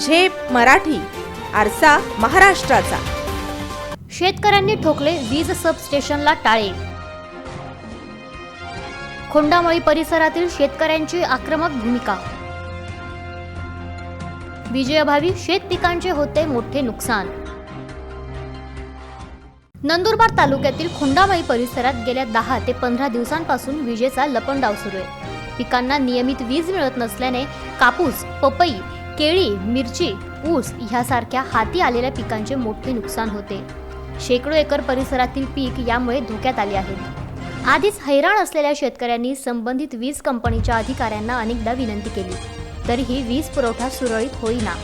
झेप मराठी आरसा महाराष्ट्राचा. शेतकऱ्यांनी ठोकले वीज सबस्टेशनला टाळे. खोंडामळी परिसरातील शेतकऱ्यांची आक्रमक भूमिका. विजयाभावी शेत पिकांचे होते मोठे नुकसान. नंदुरबार तालुक्यातील खोंडामळी परिसरात गेल्या दहा ते पंधरा दिवसांपासून विजेचा लपंडाव सुरू आहे. पिकांना नियमित वीज मिळत नसल्याने कापूस पपई केळी मिरची ऊस ह्यासारख्या हाती आलेल्या पिकांचे मोठे नुकसान होते. शेकडो एकर परिसरातील पीक यामुळे धोक्यात आले आहेत आधीच हैराण असलेल्या शेतकऱ्यांनी संबंधित वीज कंपनीच्या अधिकाऱ्यांना अनेकदा विनंती केली तरीही वीज पुरवठा सुरळीत होईना.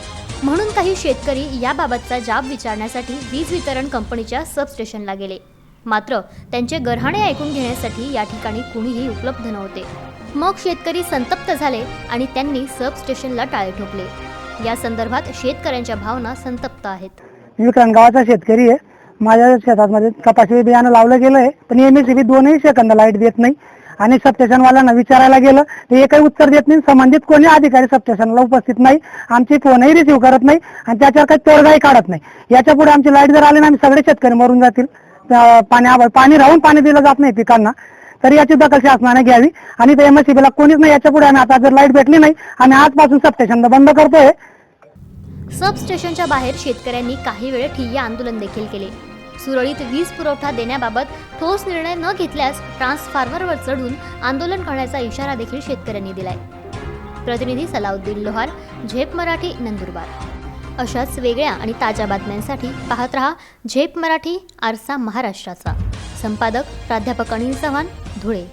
म्हणून काही शेतकरी याबाबतचा जाब विचारण्यासाठी वीज वितरण कंपनीच्या सबस्टेशनला गेले. मात्र त्यांचे गरहाणे ऐकून घेण्यासाठी या ठिकाणी कुणीही उपलब्ध नव्हते. मग शेतकरी संतप्त झाले आणि त्यांनी सबस्टेशनला टाळे ठोकले. या संदर्भात शेतकऱ्यांच्या भावना संतप्त आहेत. मी गावाचा शेतकरी आहे. माझ्या शेतामध्ये कपाशी बियाणं लावलं गेलं आहे पण एम एस बी दोनही सेकंद लाइट देत नाही. आणि सबस्टेशनवाल्यांना विचारायला गेलं तर एकही उत्तर देत नाही. संबंधित कोणी अधिकारी सबस्टेशनला उपस्थित नाही. आमची फोनही रिसिव्ह करत नाही आणि त्याच्यावर काही तोडगाही काढत नाही. याच्यापुढे आमची लाइट जर आली ना आम्ही सगळे शेतकरी मरून जातील. पाणी पाणी राहून पाणी दिलं जात नाही पिकांना. तर याची दखल शासनाने घ्यावी. आणि ते एमएससीबीला कोणीच नाही याच्यापुढे. आम्ही आता जर लाइट भेटली नाही आम्ही आजपासून सबस्टेशन बंद करतोय. सबस्टेशनच्या बाहेर शेतकऱ्यांनी काही वेळ ठिय्या आंदोलन देखील केले. सुरळीत वीज पुरवठा देण्याबाबत ठोस निर्णय न घेतल्यास ट्रान्सफॉर्मरवर चढून आंदोलन करण्याचा इशारा देखील शेतकऱ्यांनी दिलाय. प्रतिनिधी सलाउद्दीन लोहार झेप मराठी नंदुरबार. अशाच वेगळ्या आणि ताज्या बातम्यांसाठी पाहत रहा झेप मराठी आरसा महाराष्ट्राचा. संपादक प्राध्यापक अनिल चव्हाण 对。